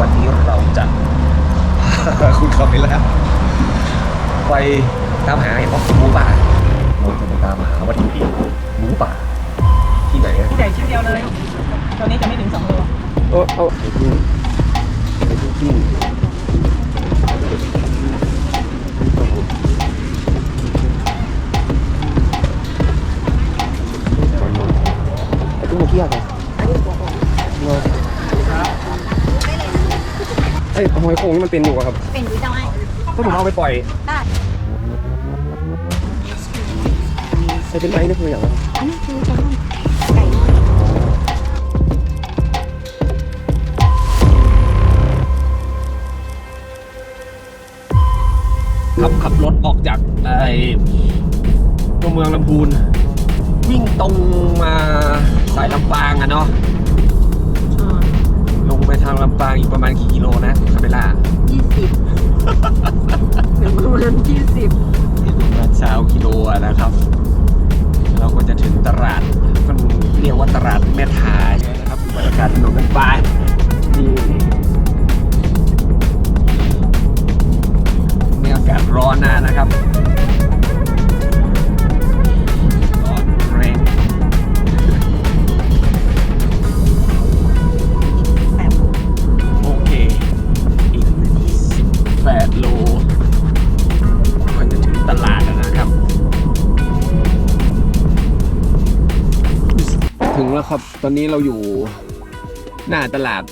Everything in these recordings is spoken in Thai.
วันนี้เราจะคุณคาเมล่าไปตามหาเห็นว่าหมูป่าเราจะไปตามหาวัตถุดิบหมูป่า ที่ไหนอะใหญ่ชิ้นเดียวเลยตัวนี้จะไม่ถึงสองโลโอ้เอาไปดูไป อ้ตู้เกี้ยวไงไอ้หอยโข่งนี่มันเป็นอยู่อะครับเป็นอยู่จังไงถ้าผมเอาไปปล่อยได้ใส่เป็นไม้นี่คืออย่างไรอันนี้คือจังไก่น้อยขับขับรถออกจากไอ้ตัวเมืองลำพูน วิ่งตรงมาสายลำปางอะเนาะลง ไปทางลำปางอีกประมาณกี่กิโลนะคาเมล่ายี่สิบเป็นประมาณยี่สิบประมาณสาวกิโลอะนะครับ เราก็จะถึงตลาดมันเรียกว่าตลาดแม่ทาใช่ไหมนะครับบรรยากาศถนนกันไปนี่นี่อากาศร้อนนะนะครับ ครับ ตอนนี้เราอยู่หน้าตลาด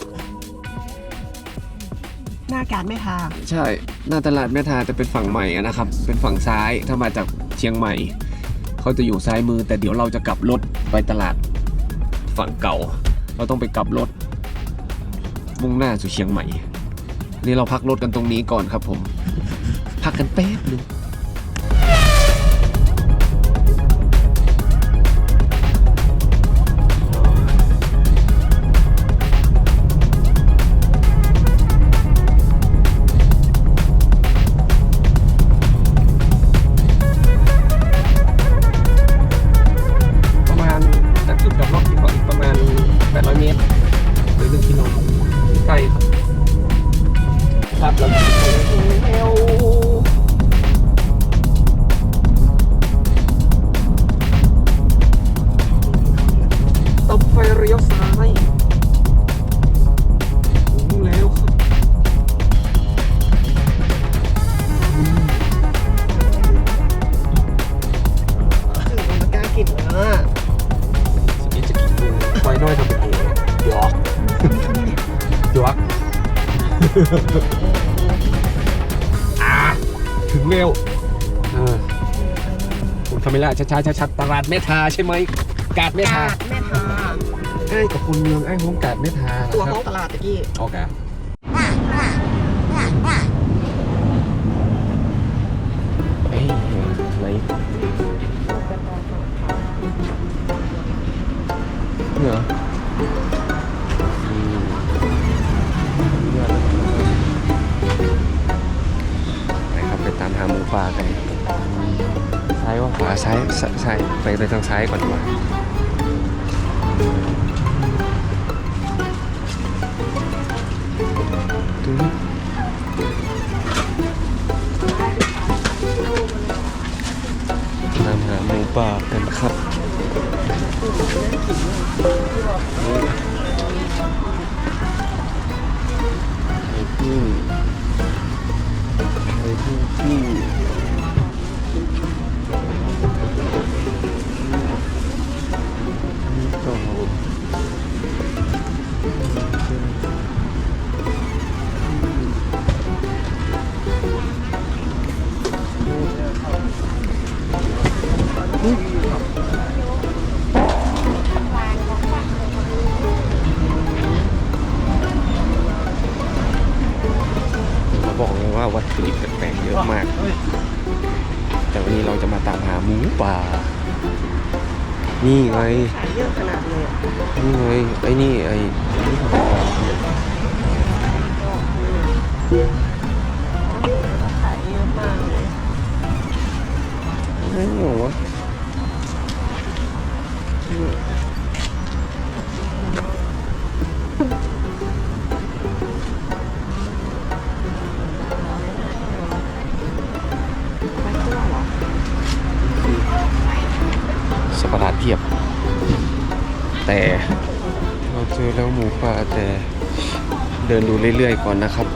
หน้าการไม่ทาใช่ หน้าตลาดแม่ทาจะเป็นฝั่งใหม่อะนะครับ เป็นฝั่งซ้ายถ้ามาจากเชียงใหม่ เขาจะอยู่ซ้ายมือ แต่เดี๋ยวเราจะกลับรถไปตลาดฝั่งเก่า เราต้องไปกลับรถมุ่งหน้าสู่เชียงใหม่นี่เราพักรถกันตรงนี้ก่อนครับผม พักกันแป๊บหนึง คุณคาเมล่าช้าๆชัดๆตลาดเมทาใช่ไหมกาดเมทาแม่ทาไอ้กับคุณเมืองไอ้ห้องกาดเมทาตัวนะคท้รัอบงตลาดตะกี้โอเคเอ้ยไหนเหรออืมไปครับไปตามหาหมูป่ากันซ้าย ว่าขวาซ้ายซ้ายไปไปทางซ้ายก่อนดีกว่าตามหาหมูป่ากันครับไนี่ไงขายเยอะขนาดเลยอะนี่ไงไอ้นี่ไอ้นี่ของเราเนี่ยขายเยอะมากเลยไม่หนี่เหรอ ทียบ แต่เราเจอแล้วหมูป่าแต่เดินดูเรื่อยๆก่อนนะครับ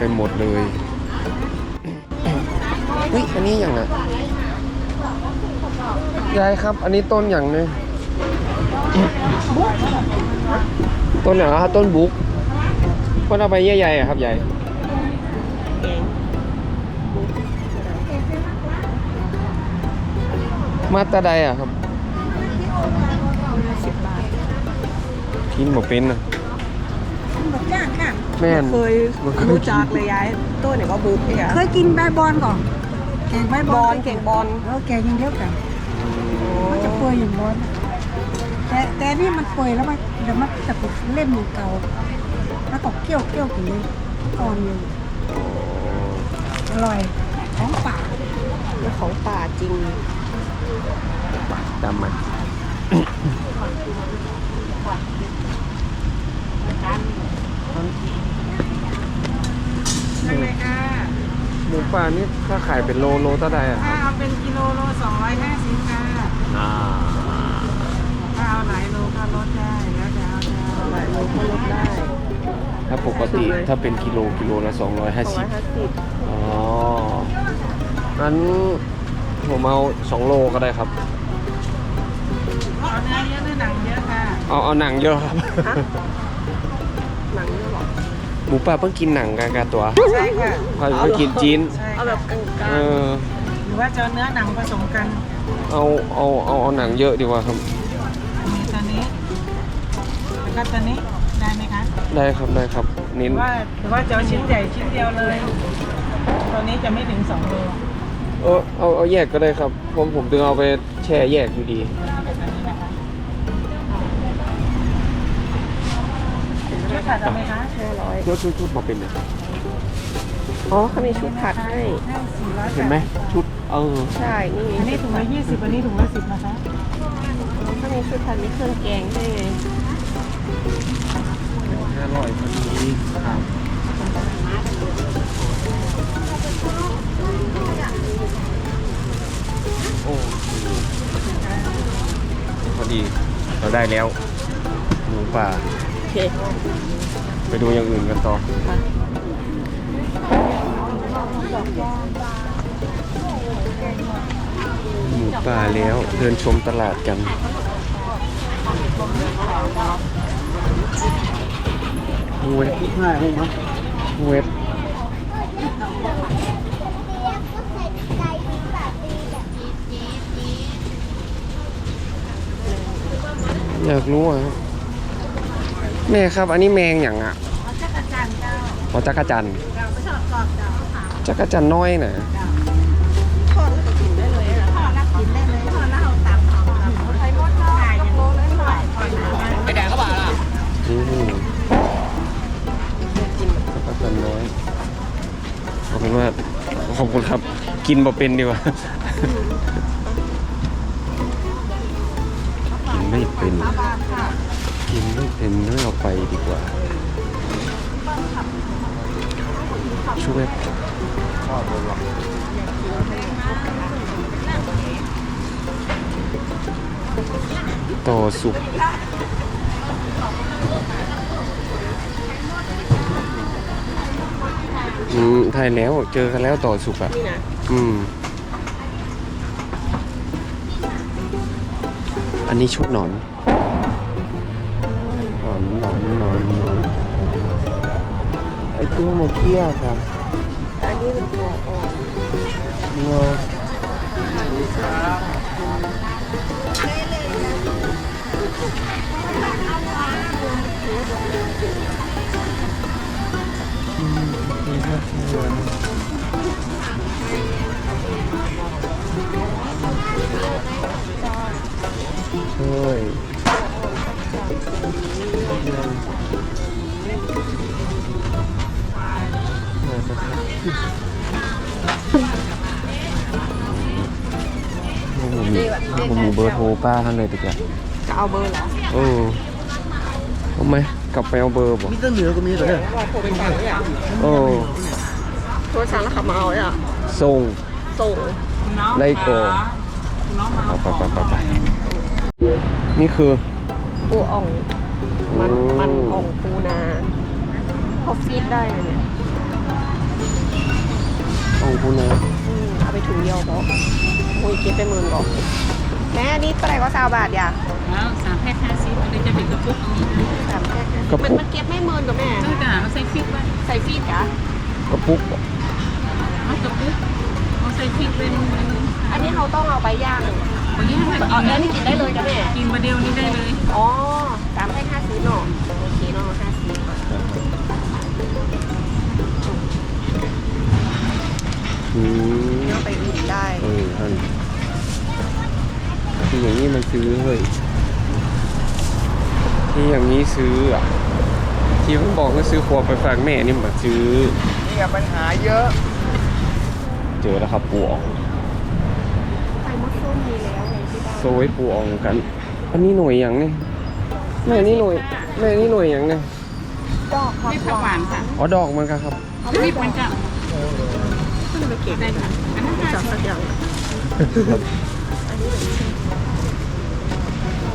ไปหมดเลยเฮ้ยอันนี้อย่างน่ะยายครับ อันนี้ต้นอย่างเนี่ยต้นอย่างครับต้นบุ๊กต้นเอาไปใหญ่ๆอะครับยายเองมาตาใดอะครับสิบบาทกินหมดเป็นนะแบบย่างค่ะ แม่นเคยรู้จักเลยยายตัวไหนก็บุ๊กเนี่ยเคยกินใบบอลก่อนแกงใบบออลลเก่งบอลเออแกงอยังเดียวกันมันจะเปื่อยอย่างบอลแต่แต่นี่มันเปื่อยแล้วมันเดี๋ยวมันจะเป็นเล่มอย่างเก่าแล้วก็เคี่ยวเคี่ยวถึงนี้ก่อนอยู่อร่อยของป่าเป็นของป่าจริงจำมั นหมูป่านี่ถ้าขายเป็นโลโลเท่าใดอะคถ้ารับเอาเป็นกิโลโลสองร้อยห้าสิบค่ะอ่าถ้าเอาหลายโลก็ลดได้แล้วแต่เอาจะเอาหลายโลก็ลดได้ถ้าปกติถ้าเป็นกิโลกิโลละสองร้อยห้าสิบ250อ๋องั้นผมเอา2โลก็ได้ครับ เอาเนื้อเยอะหรือหนังเยอะค่ะเอาเอาหนังเยอะครับ หมูป่าเพิ่งกินหนังกันกันตัวใช่ค่ะพอเพิ่งกินจีนใช่เอาแบบกลางเออหรือว่าจะเอาเนื้อหนังผสมกันเอาเอาเอาเอาหนังเยอะดีกว่าครับมีตัวนี้แล้วก็ตัวนี้ได้ไหมคะได้ครับได้ครับหเน้รืนอว่าหรือว่าจะเอาชิ้นใหญ่ชิ้นเดียวเลยตัวนี้จะไม่ถึงสองโลเออเอาเอาแยกก็ได้ครับผมผมถึงเอาไปแช่แยกอยู่ดีช่วยผัดเอาไหมคะๆห้า ร้อยชุดชุดชุดมาเป็นเนี่ยอ๋อเขามีชุดผัดให้ ให้สี่ร้อยเห็นไหมชุดเออใช่ นี่อันนี้ถุงละยี่สิบอันนี้ถุงละสิบนะคะเขามีชุดผัดมีเครื่องแกงให้ไงอร่อยพอดีครับโอ้พอดีเราได้แล้วหมูป่าโอเค ไปดูอย่างอื่นกันต่อค่ะหมูป่าแล้วเดินชมตลาดกัน เว็บเว็บอยากรู้อะครับ แม่ครับ อันนี้แมงอย่างอะอ๋อจักรจันทร์จักรจันทร์น้อยนะทอดแล้วก็กินได้เลยอะอืมจักรจันทร์น้อยเอาเป็นว่าขอบคุณครับ กินบ่เป็นดีกว่ากินไม่เป็น กินไม่เป็นไม่เอาไปดีกว่า ช่วยต่อสุกอืมถ่ายแล้วเจอกันแล้วต่อสุกอะนี่นะอืม อันนี้ชุดหนอนหน ไอตัวโมเกียครับอันนี้เป็นตัวอ่อนเงาอืมดีมากเลยเผมมีผมมีเบอร์โทรป้าท่านเลยตะเกียบจะเอาเบอร์เหรอเออทำไมกลับไปเอาเบอร์บอกมีเส้นเหนือก็มีเต่ยโทรกัเนี่ยโอ้โทรสั่งแล้วขับมาเอาเนี่ยส่งส่งไล่โกเอาไปไปไปไปนี่คือปูอ่องมันมันอ่องปูนาเขาฟีดได้เนี่ย ของคุณนะอืมเอาไปถุงเดียวก็โอ้ยเก็บไปหมื่นกว่าแม่อันนี่เท่าไหร่ก็สาวบาทอย่าแล้วสามแพ็คห้าสิบอันนี้จะเป็นกระปุกอันนี้นะสามแค่มันมันเก็บไม่หมื่นกับแม่ต้องจ่าเอาใส่ฟิตไว้ใส่ฟีดกะกระปุกบ่เอากระปุกเอาใส่ฟิตไว้นึงอันนี้เขาต้องเอาไปย่าง วันนี้ให้เอากินอันนี้กินได้เลยจ้ะแม่ กินมาเดียวนี้ได้เลยอ๋อสามแค่ห้าสิบเนาะโอเคเนาะห้าสิบ อืมเอาไปอุ่นได้เออท่านที่อย่างนี้มันซื้อเฮ้ยที่อย่างนี้ซื้ออะ ที่ผมบอกว่าซื้อครัวไปฝากแม่นี่มาซื้อนี่ปัญหาเยอะ เจอแล้วครับปูอ่องไข่มดส้มมีแล้วในที่บ้านโซยปูอ่องกัน อันนี้หน่วยอย่างเนี่ยแม่นี่หน่วยแม่นี่หน่วยอย่างเนี่ยดอกผักไม่ผักหวานค่ะ อ๋อดอกมันครับรีบมันจะขึ้น ไปเก็บได้ค่ะอันนั้นห้าจากสิสับกอย่าง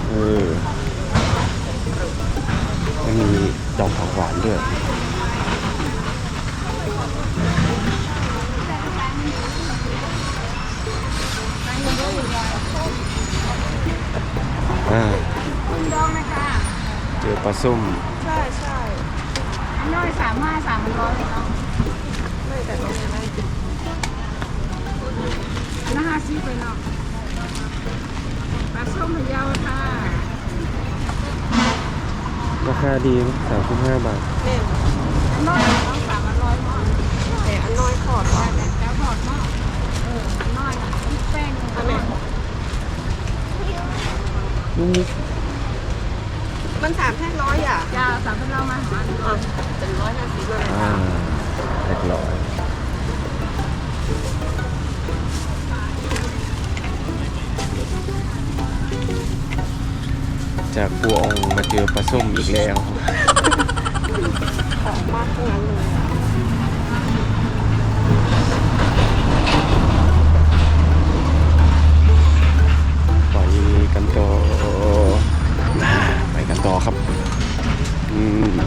เออมีดอกผักหวานด้วยอ่าดองนะจ๊ะเจอปลาส้ม ใช่ใช่น้อยสามห้าสามร้อยเลยเนาะไม่แต่ต้องไม่ได้กิ นนะห้าสิบเลยเนาะปลาส้มพะเยาวค่ะราคาดีสามสิบห้าบาทแม่น้อย อีกแล้ว ของมากทั้งนั้นเลยอะไปกันต่อไปกันต่อครับอืม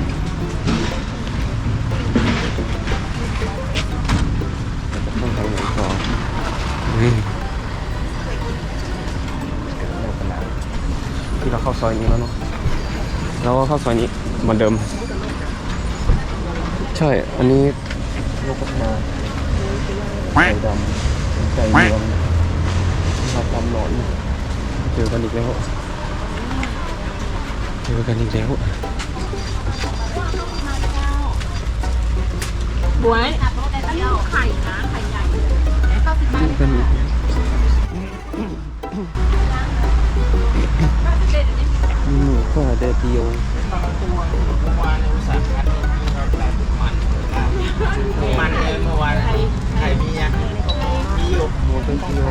ต้องทางไหนต่อนที่เราเข้าซอยนี้แล้วเนาะ เราก็เข้าซอยนี้เหมือนเดิม ใช่ อันนี้ลูกกระทาไก่ดำไก่เหลืองผัดดำหนอนเจอกันอีกแล้วเจอกันอีกแล้วบวยไข่นะไข่ใหญ่เข้าสิบบาทเป็น ก็แดดเดียวมันเมื่อวานไข่มีอะมีอยู่หมูเป็นเดียว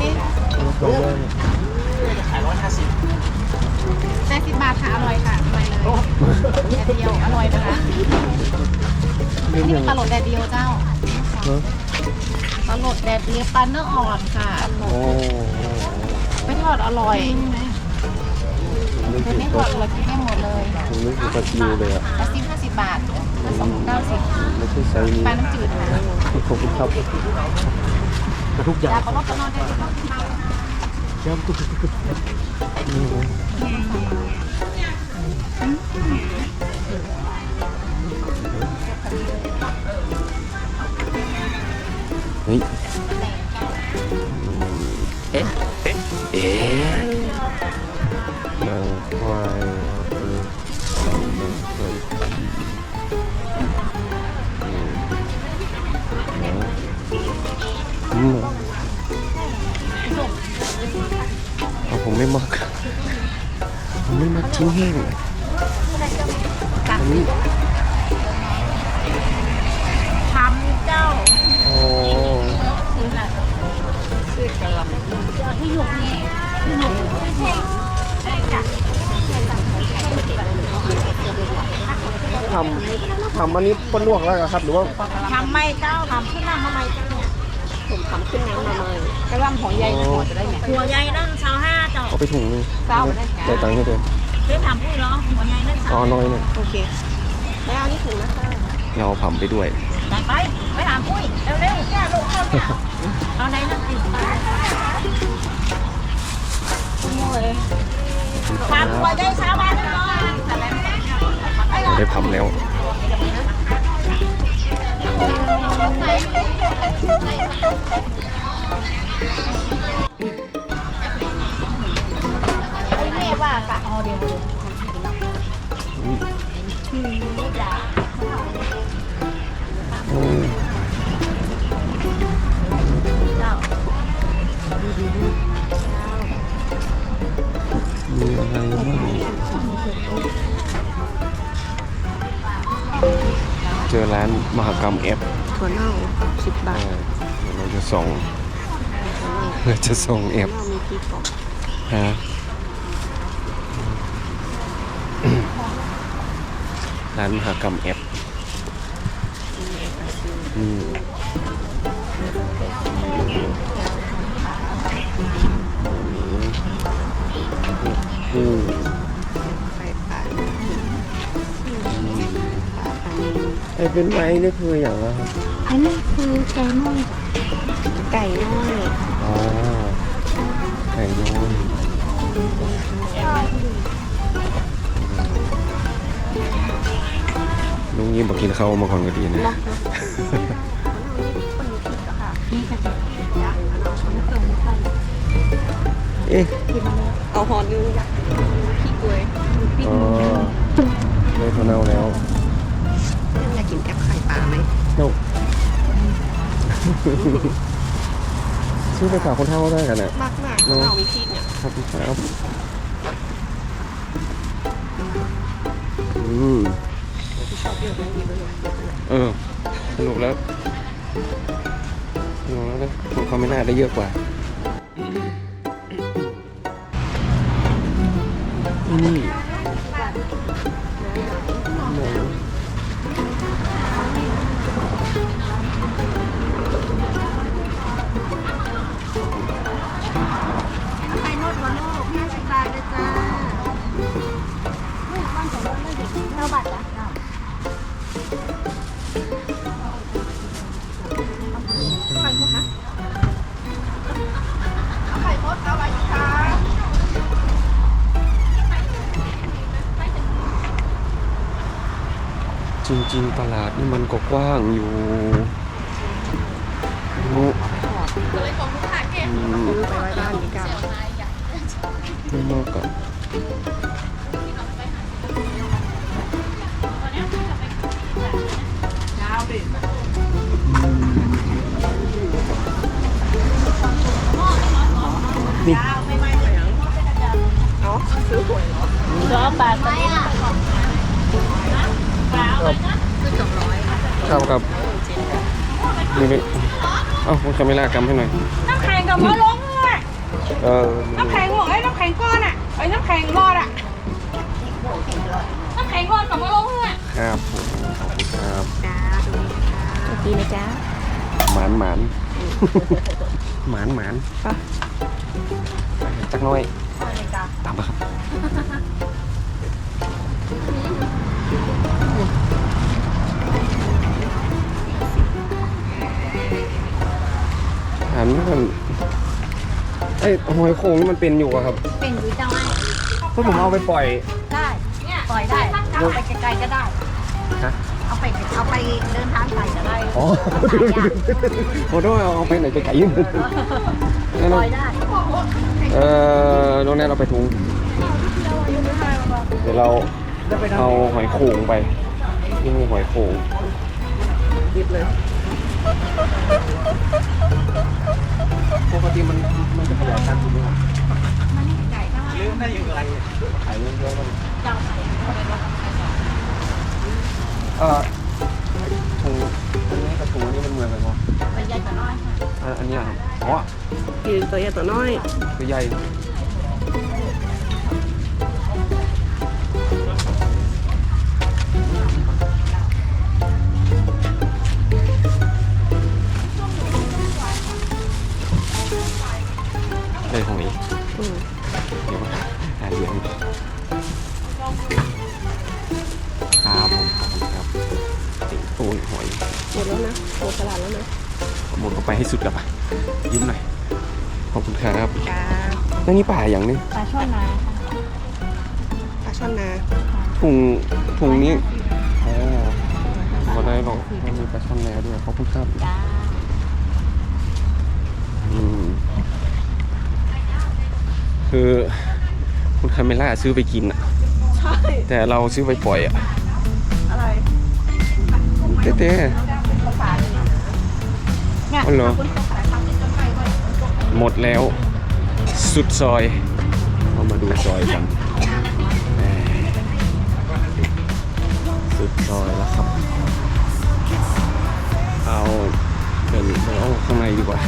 นี่แล้วก็ว่าขายร้อยห้าสิบแปดสิบบาทค่ะอร่อยค่ะอร่อยเลยแดดเดียวอร่อยนะคะเรื่องนี่อย่างปลาโหลดแดดเดียวเจ้าฮะปลาโหลดแดดเดียวปลาเนื้ออ่อนค่ะโอ้ไม่ทอดอร่อยผม นึกคือถึงไม่ทปอลาดเราคิดได้หมดเลยผมนึกถึงปลาซิวเลยอะปลาซิมห้าสิบบาทปลาสองเก้าสิบไม่ใช่ไซส์นี้ปลาน้ำจืดค่ะขอบคุณครับทุกอย่ายางปลาลดปลาโนอนได้ที่ต้องกินมาครับทุกทุกทุกนี่นะเฮ้ยเอ๊ะเอ๊ะ เอาผมไม่มักผมไม่มักชิ้นแห้งเลยอันนี้ทำเจ้าโอ้ซื้อกะหล่ำทำทำอันนี้ป้นลวกแล้วเหรอครับ หรือว่าทำไม่เจ้าทำขึ้นมาทำไมเจ้าเนี่ยผมทำขึ้นน้ำมาเลยกระลำของใหญ่นะหัวจะได้เนี่ยหัวใหญ่นั่นชาวห้าเจ้าเอา ไปถุงนึงเศร้าได้ได้ตังค์ให้เธอเรื่องทำพูดเนาะหัวใหญ่นั่นอ๋ชาอวน้อยเนี่ยโอเคแล้วเอานี่ถุงนะคะเราเอาผัมไปด้วย ไปไปไปถามปุ้ยเร็วๆแก้ลูกเข้าเนี่ยเอาไหนนั่นสิทำหัวใหญ่ชาวบ้านเนาะได้ผัมแล้วแว่ากะเอาเดียวอืมมีอะไรบ้างเจอร้านมหกรรมแอปถั่วเน่าสิบบาอ่าทเดี๋ยวเราจะส่ง เราจะส่งแอปเรามีพริกก่อนฮะ ร้านมหากรรมแอปอืมไปปลาปลาปลานิลไอเป็นไม้นี่คืออย่างไรครับอันนี้คือไก่น้อยไก่น้อย ลุงยิ้มบอกกินข้าวมาก่อนก็ดีนะเนาะเอ๊ะเอาหอนนึงจ้ะพริกเลยพริกอ๋อได้ถั่วเน่าแล้วอยากกินแกบไข่ปลาไหมโน่ซื้อไปฝากคนเท่าได้กันนะมากมากเรามีพริกเนี่ยครับครับอืมชอบ เออ สนุกแล้วสนุกแล้วนะเขาไม่น่าได้เยอะกว่า นี่ ตลาดนี่มันก็กว้างอยู่นุอืมซื้อไปไว้บ้านดีกว่าไม่มากกับนี่เนาะซื้อหวยเหรอสองบาทไป ครับครับนี่นี่เอ้าคุณคาเมล่ากำให้หน่อยน้ำแข็งกับมะลงอะเออน้ำแข็งหัวไอ้น้ำแข็งก้อนอะไอ้น้ำแข็งรอดอะน้ำแข็งรอดกับมะลงอะครับผมขอบคุณครับจ้าดูค่ะสวัสดีนะจ๊ะหมานหมานหมานหมานไปจักหน้อยตามมาครับ มมันไอ้หอยโขงนี่มันเป็นอยู่อะครับเป็นอยู่จังไงถ้าผมเอาไปปล่อย ได้ปล่อยได้เอาไปไกลๆก็ได้ฮะ เอาไปเอาไปเดินทางไกลก็ได้อ๋อขอโทษเอาเอาไปไหนไกลๆยิ่งนั่นปล่นะอยได้เออน้องแนทเราไปถุงเดี๋ยวเราเอาหอยโขงไปนี่มีหอยโขงหยิบเลย ปกติมันมันจะขยายพันธุ์ถูกไหมครับลืมได้อยู่ไรขายเยอะๆมันเออถุงอันนี้กับถุงอันนี้มันเหมือนกันมั้งเป็นใหญ่กว่าน้อยค่ะอันอันเนี้ยครับอ๋ออ๋อกินตัวใหญ่ตัวน้อยตัวใหญ่ แล้วนี่ป่าอย่างนึงปลาช่อนนาปลาช่อนนาถุงถุงนี้อ๋อก็ได้หรอกมันมีปลาช่อนแล้วด้วยขอบคุณครับจ้าอืมคือคุณคาเมล่าซื้อไปกินอะ ใช่ แต่เราซื้อไปปล่อยอะอะไรเต้เต้เนี่ยอ๋อเหรอ หมดแล้ว สุดซอยเรามาดูซอยกันสุดซอยแล้วครับ เอาเดินไปเอาข้างในดีกว่า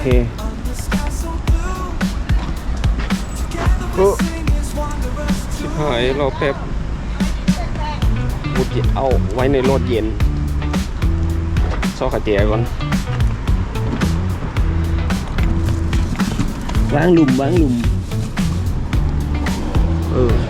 เคก็ชิบหายรอแป๊บบุดเย็นเอาไว้ในรถเย็นซอกขาเจียก่อนวางหลุมวางหลุมเอออื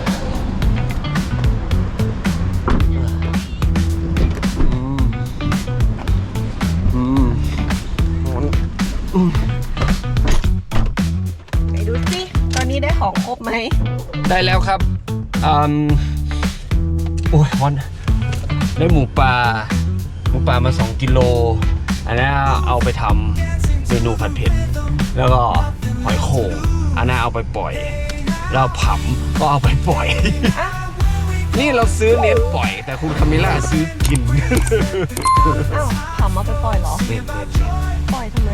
ครับอืมโอ้ยวันได้หมูปลาหมูปลามา 2 กิโล อันนี้เอาไปทำเมนูผัดเผ็ด แล้วก็หอยโข่งอันนั้นเอาไปปล่อยแล้วผัมก็เอาไปปล่อย นี่เราซื้อเน้นปล่อย แต่คุณคามิล่าซื้อกินอ้าวขำมาไปปล่อยเหรอเป็นปล่อยทำไม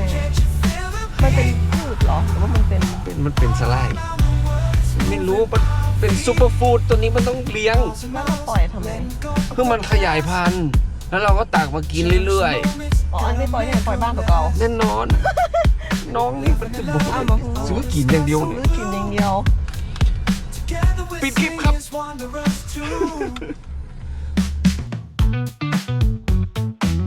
มันเป็นพืชเหรอหรือว่ามันเป็นเป็นมันเป็นสไลด์ไม่รู้มัน เป็นซูเปอร์ฟู้ดตัวนี้มันต้องเลี้ยงแล้วเราปล่อยทำไมเพื่อมันขยายพันธุ์ แล้วเราก็ตักมากินเรื่อยอ๋ออันนี้ปล่อยที่ไหนปล่อยบ้านเก่าๆแน่นอน น้องนี่มันจะบอกว่าซื้อกินอย่างเดียวๆเนี่ย ซื้อกินอย่างเดียว ปิดคลิปครับ wanderers too.